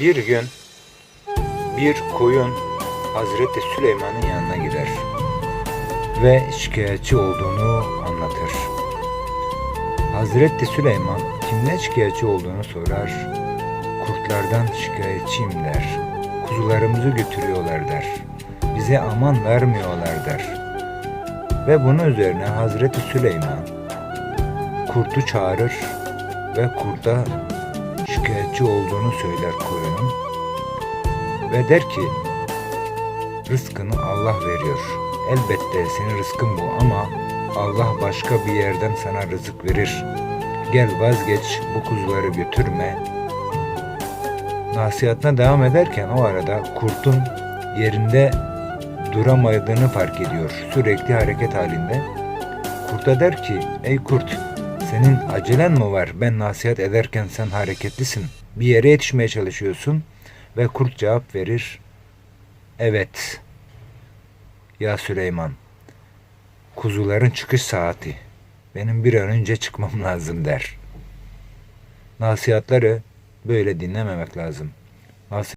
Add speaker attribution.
Speaker 1: Bir gün bir koyun Hazreti Süleyman'ın yanına gider ve şikayetçi olduğunu anlatır. Hazreti Süleyman kimden şikayetçi olduğunu sorar. Kurtlardan şikayetçiyim der. Kuzularımızı götürüyorlar der. Bize aman vermiyorlar der. Ve bunun üzerine Hazreti Süleyman kurtu çağırır ve kurda şikayetçi olduğunu söyler koyunun ve der ki rızkını Allah veriyor. Elbette senin rızkın bu ama Allah başka bir yerden sana rızık verir. Gel vazgeç bu kuzuları götürme. Nasihatına devam ederken o arada kurtun yerinde duramadığını fark ediyor. Sürekli hareket halinde. Kurta der ki ey kurt senin acelen mi var? Ben nasihat ederken sen hareketlisin. Bir yere yetişmeye çalışıyorsun. Ve kurt cevap verir. Evet. Ya Süleyman. Kuzuların çıkış saati. Benim bir an önce çıkmam lazım der. Nasihatları böyle dinlememek lazım. Nasihat